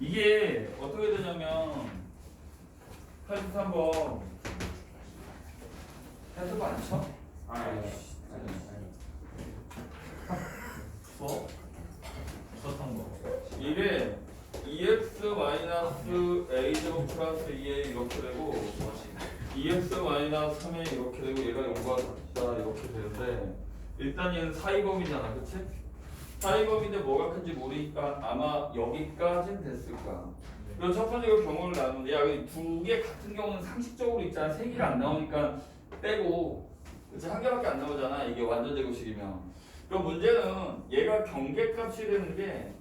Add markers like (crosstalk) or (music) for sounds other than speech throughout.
이게 어떻게 되냐면 83번 해도 많죠? 아니 뭐? 썼던 거 이게 2x 마이너스 a 제곱 플러스 2a 이렇게 되고 2x 마이너스 3a 이렇게 되고 얘가 0과 같다 이렇게 되는데 일단 얘는 사이범위잖아 그치? 사이범위인데 뭐가 큰지 모르니까 아마 여기까지는 됐을 거야. 그럼 첫 번째 그 경우를 나누는데 야두 개 같은 경우는 상식적으로 있잖아. 세 개가 안 나오니까 빼고. 그치? 한 개밖에 안 나오잖아. 이게 완전 제곱식이면. 그럼 문제는 얘가 경계값이 되는 게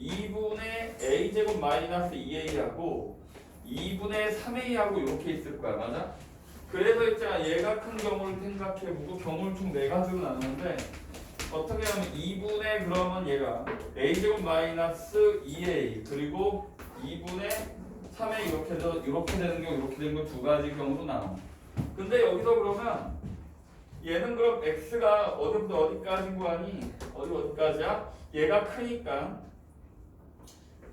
2분의 a제곱 마이너스 2a하고 2분의 3a하고 이렇게 있을 거야. 맞아? 그래서 있잖아. 얘가 큰 경우를 생각해보고 경우를 총 네 가지로 나누는데 어떻게 하면 2분의 그러면 얘가 a제곱 마이너스 2a 그리고 2분의 3a 이렇게 해서 이렇게 되는 경우 이렇게 되는 거두 가지 경우로 나눠 근데 여기서 그러면 얘는 그럼 x가 어디부터 어디까지인 거 아니? 어디 어디까지야? 얘가 크니까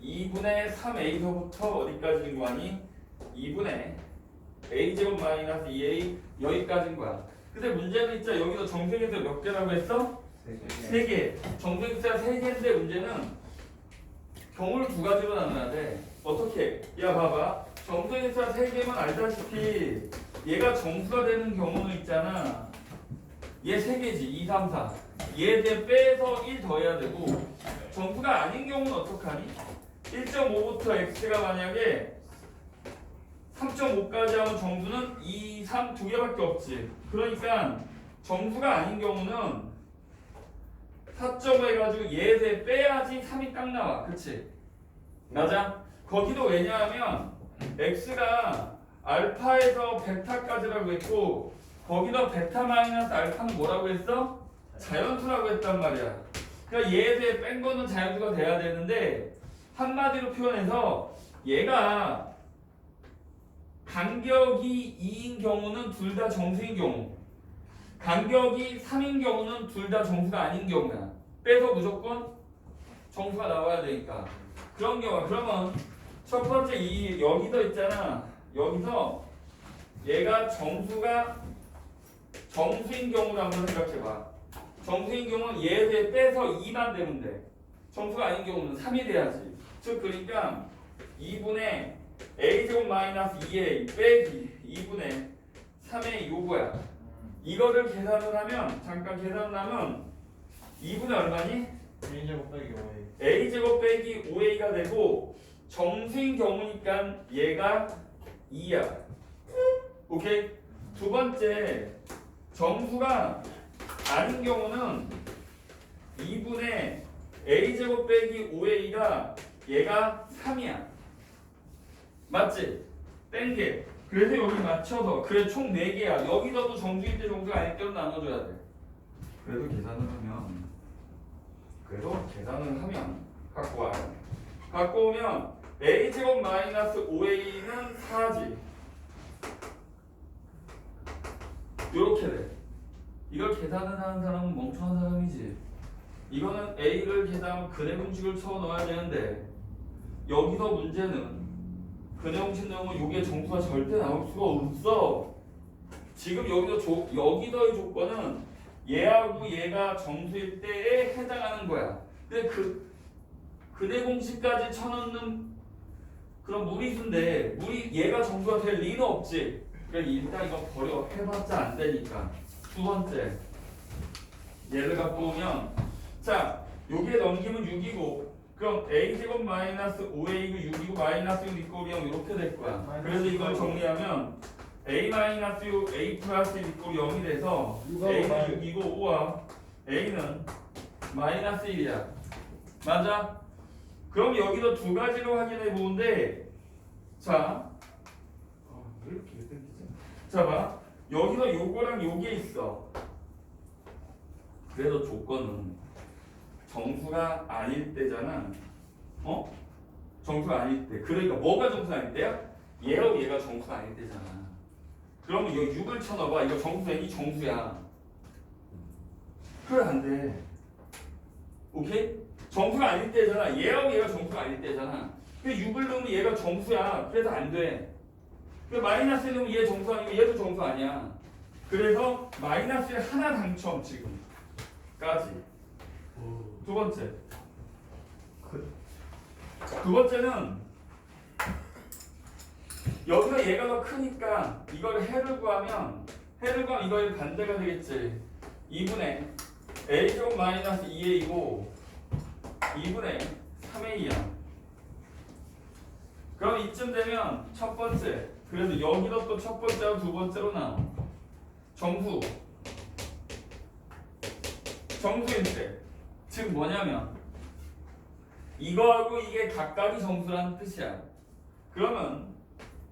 2분의 3a서부터 어디까지인 거 아니? 2분의 a제곱 마이너스 2a 여기까지인 거야. 근데 문제는 있자 여기서 정색에서 몇 개라고 했어? 세 개. 정색자 세 개인데 문제는 경우를 두 가지로 나눠야 돼. 어떻게? 야 봐봐. 정색자 세 개면 알다시피 얘가 정수가 되는 경우는 있잖아. 얘 세 개지. 2, 3, 4. 얘에 대해 빼서 1 더해야 되고 정수가 아닌 경우는 어떡하니? 1.5부터 x가 만약에 3.5까지 하면 정수는 2, 3 두 개밖에 없지. 그러니까 정수가 아닌 경우는 4.5 해가지고 얘에 빼야지 3이 딱 나와. 그치? 맞아? 거기도 왜냐하면 x가 알파에서 베타까지라고 했고 거기다 베타 마이너스 알파는 뭐라고 했어? 자연수라고 했단 말이야. 그러니까 얘에 대해 뺀 거는 자연수가 돼야 되는데 한마디로 표현해서 얘가 간격이 2인 경우는 둘 다 정수인 경우 간격이 3인 경우는 둘 다 정수가 아닌 경우야. 빼서 무조건 정수가 나와야 되니까. 그런 경우야. 그러면 첫 번째 이 여기서 있잖아. 여기서 얘가 정수가 정수인 경우를 한번 생각해봐. 정수인 경우는 얘에 대해 빼서 2만 되면 돼. 정수가 아닌 경우는 3이 돼야지. 즉 그러니까 2분의 a제곱 마이너스 2a 빼기 2분의 3a 요거야 이거를 계산을 하면 잠깐 계산을 하면 2분의 얼마니? A제곱 빼기 5A a제곱 빼기 5a가 되고 정수인 경우니까 얘가 2야 오케이? 두 번째 정수가 아닌 경우는 2분의 a제곱 빼기 5a가 얘가 3이야 맞지? 땡게 그래서 여기 맞춰서 그래 총 4개야. 여기서도 정수일 때 정수가 아닐 때로 나눠줘야 돼. 그래도 계산을 하면 그래도 계산을 하면 갖고 와 갖고 오면 a제곱 마이너스 5a는 4지. 요렇게 돼. 이걸 계산을 하는 사람은 멍청한 사람이지. 이거는 a를 계산하면 근의 공식을 쳐 넣어야 되는데 여기서 문제는 넣으면 요게 정수가 절대 나올 수가 없어. 지금 여기서 조, 여기서의 조건은 얘하고 얘가 정수일 때에 해당하는 거야. 근데 그 근의 공식까지 쳐넣는 그런 무리수인데 무리 얘가 정수가 될 리는 없지. 그러니까 일단 이거 버려. 해봤자 안 되니까. 두 번째. 얘를 갖고 오면 자 여기에 넘기면 6이고 그럼 a제곱 마이너스 5a고 6이고 마이너스 6 있고 그냥 이렇게 될 거야 그래서 이걸 정리하면 a 마이너스 6 a 플러스 1 있고 0이 돼서 a는 마이- 6이고 5와 a는 마이너스 1이야 맞아? 그럼 여기도 두 가지로 확인해 보는데 자 아, 왜 이렇게 땡기지? 자 봐. 여기서 요거랑 요게 있어. 그래서 조건은 정수가 아닐 때잖아. 어? 정수가 아닐 때. 그러니까 뭐가 정수가 아닐 때야? 얘하고 얘가 정수가 아닐 때잖아. 그러면 여기 6을 쳐넣어봐. 이거 정수야. 이 정수야. 그래 안 돼. 오케이? 정수가 아닐 때잖아. 얘하고 얘가 정수가 아닐 때잖아. 그 6을 넣으면 얘가 정수야. 그래서 안 돼. 그 마이너스 넣으면 얘 정수 아니고 얘도 정수 아니야. 그래서 마이너스 하나 당첨 지금까지. 두 번째. 두 번째는 여기서 얘가 더 크니까 이걸 해를 구하면 해를 구하면 이거의 반대가 되겠지. 2분의 a제곱 마이너스 2a이고 2분의 3a야. 그럼 이쯤 되면 첫 번째 그래서 여기도 또 첫 번째와 두 번째로 나와. 정수 정수인데 즉 뭐냐면 이거하고 이게 각각이 정수라는 뜻이야. 그러면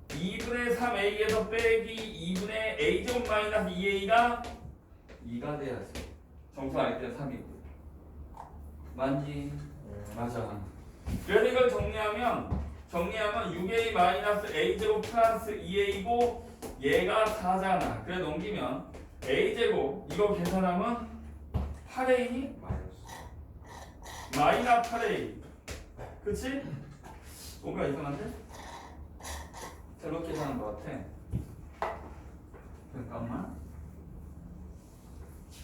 2분의 3a에서 빼기 2분의 a제곱 마이너스 2a가 2가 돼야지. 정수 아닐 때는 3이고. 맞니? 맞아. 그래서 이걸 정리하면 정리하면 6a 마이너스 a 제곱 플러스 2a고 얘가 4잖아. 그래 넘기면 a 제곱 이거 계산하면 8a 마이너 8a. 그치? 뭔가 이상한데? 잘못 계산한 것 같아. 잠깐만.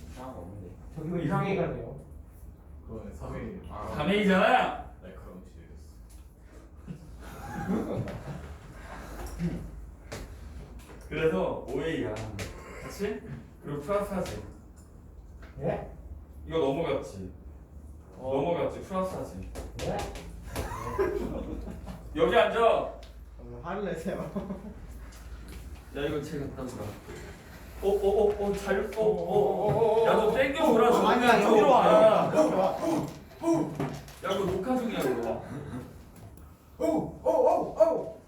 이상한 거 없는데. 저기가 이상한 이상해가 거. 돼요. 그거는 3회 아, 3a잖아. 날카로움실이었어. (laughs) 그래서 5a야. 그치? 그리고 플러스 하지. 예? 이거 넘어갔지. 어. 넘어갔지. 플러스 하지. 예? 여기 앉아. 어, 화를 내세요. 야 이거 책 갖다 주라. 오오오오 잘. 오오. 야너 땡겨 보라 좀. 아니야 여기로 와. 와. 야 이거 녹화 중이야 이거. 오오오오.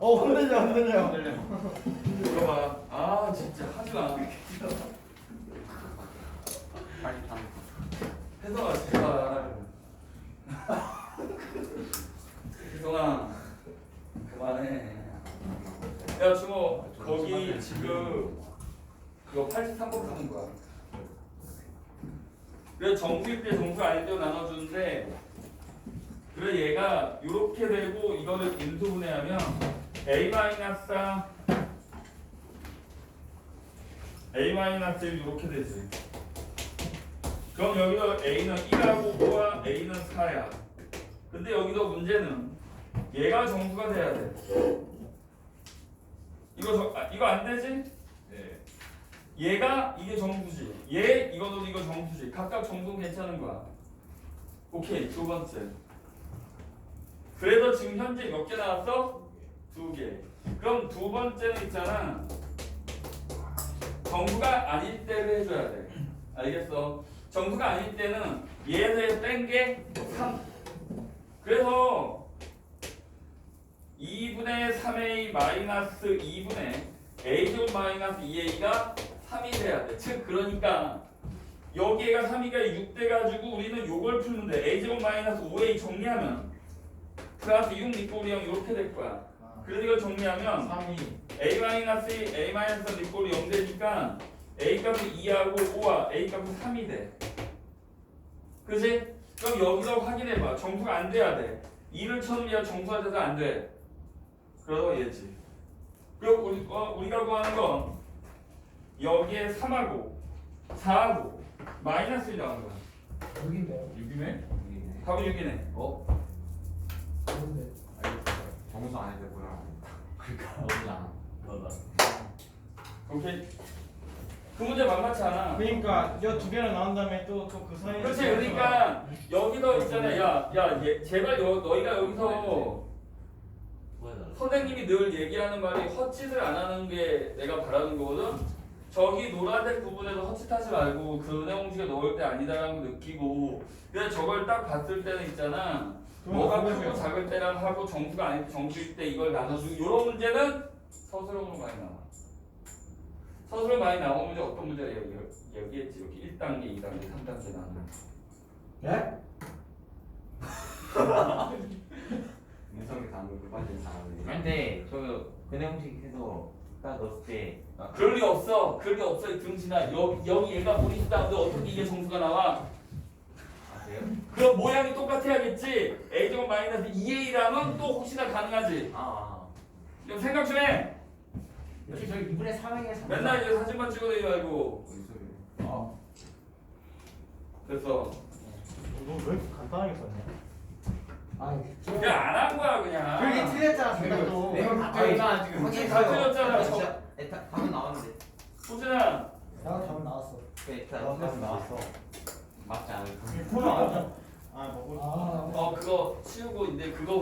어 흔들려 흔들려. 이거 봐. 아 진짜 하지 마. 빨리 타. 혜성아 제발. 혜성아 그만해. 야 주모 거기 지금 이거 83번 하는 거야. 그래 정수일 때 정수 아닐 때 나눠주는데 그래 얘가 이렇게 되고 이거를 인수분해하면 a 마이너스 a 마이너스 1 이렇게 되지. 그럼 여기서 a는 1하고 5와 a는 4야. 근데 여기서 문제는 얘가 정수가 돼야 돼. 이거 저, 아, 이거 안 되지? 네. 얘가 이게 정수지. 얘 이거도 이거 정수지. 각각 정수 괜찮은 거야. 오케이 두 번째. 그래서 지금 현재 몇 개 나왔어? 두 개. 그럼 두 번째는 있잖아. 정수가 아닐 때를 해줘야 돼. 알겠어? 정수가 아닐 때는 얘에서 뺀게 3. 그래서 2분의 3a 마이너스 2분의 a제곱 마이너스 2a가 3이 돼야 돼. 즉 그러니까 여기가 3이가 6 돼 가지고 우리는 요걸 풀는데 a제곱 마이너스 5a 정리하면 플러스 6 니꼬리 형 이렇게 될 거야. 그래서 이걸 정리하면 3이 a 마이너스 a 마이너스 니꼴이 0 되니까 a 값이 2하고 5와 a 값이 3이 돼. 그지? 그럼 여기서 확인해봐. 정수가 안 돼야 돼. 2를 쳐놓으면 정수가 돼서 안 돼. 그래서 얘지. 그리고 우리, 어, 우리가 구하는 건 여기에 3하고 4하고 마이너스 1 나오는 거야. 여긴데요. 6이네? 답은 6이네. 어? 근데 정수 안 해도 뭐야? 그러니까 너무나. 너다. 오케이. 그 문제 만만치 않아. 그러니까 이두 개를 나온 다음에 또 또 그 사이에 그렇지 그러니까 여기서 있잖아. 야야 얘 제발 여, 너희가 여기서 선생님이 늘 얘기하는 말이 헛짓을 안 하는 게 내가 바라는 거거든? 저기 노란색 부분에서 헛짓하지 말고 그 내용식에 넣을 때 아니다라는 걸 느끼고 그냥 저걸 딱 봤을 때는 있잖아. 뭐가 크고 작을 때랑 하고 정수가 때 정수일 때 이걸 나눠주고 이런 문제는 서술형으로 많이 나와 서술형 많이 나온 문제 어떤 문제가 여기 여기했지 이렇게 1단계, 2단계, 3단계 나는 예? (laughs) 민성이 당근 빠진 사람이. 근데 저 근형식 해서 딱 넣었을 때 그럴 리 없어. 그럴 리 없어. 이 등신아. 여기, 여기 얘가 머리 있다는데 어떻게 이게 정수가 나와? 아세요? 그 그럼 모양이 똑같아야겠지. a 제곱 마이너스 2a라면 또 혹시나 가능하지. 아, 좀 생각 좀 해. 여기 저기 2분의 3에게 맨날 이제 사진만 찍어내지 말고. 어. 그래서 너왜 이렇게 간단하게 썼냐? 아, 그냥 안 한 거야 그냥. 그게 틀렸잖아, 생각도. 내가 가까이가 지금 확실히 다 틀렸잖아. 진짜 에타 답은 나왔는데. 호진아. 나가 답은 나왔어. 그 에타 어, 답은 나왔어. 맞지 않을까? 그거 아니야? 아, 먹을. 아, 어 그거 치우고 이제 그거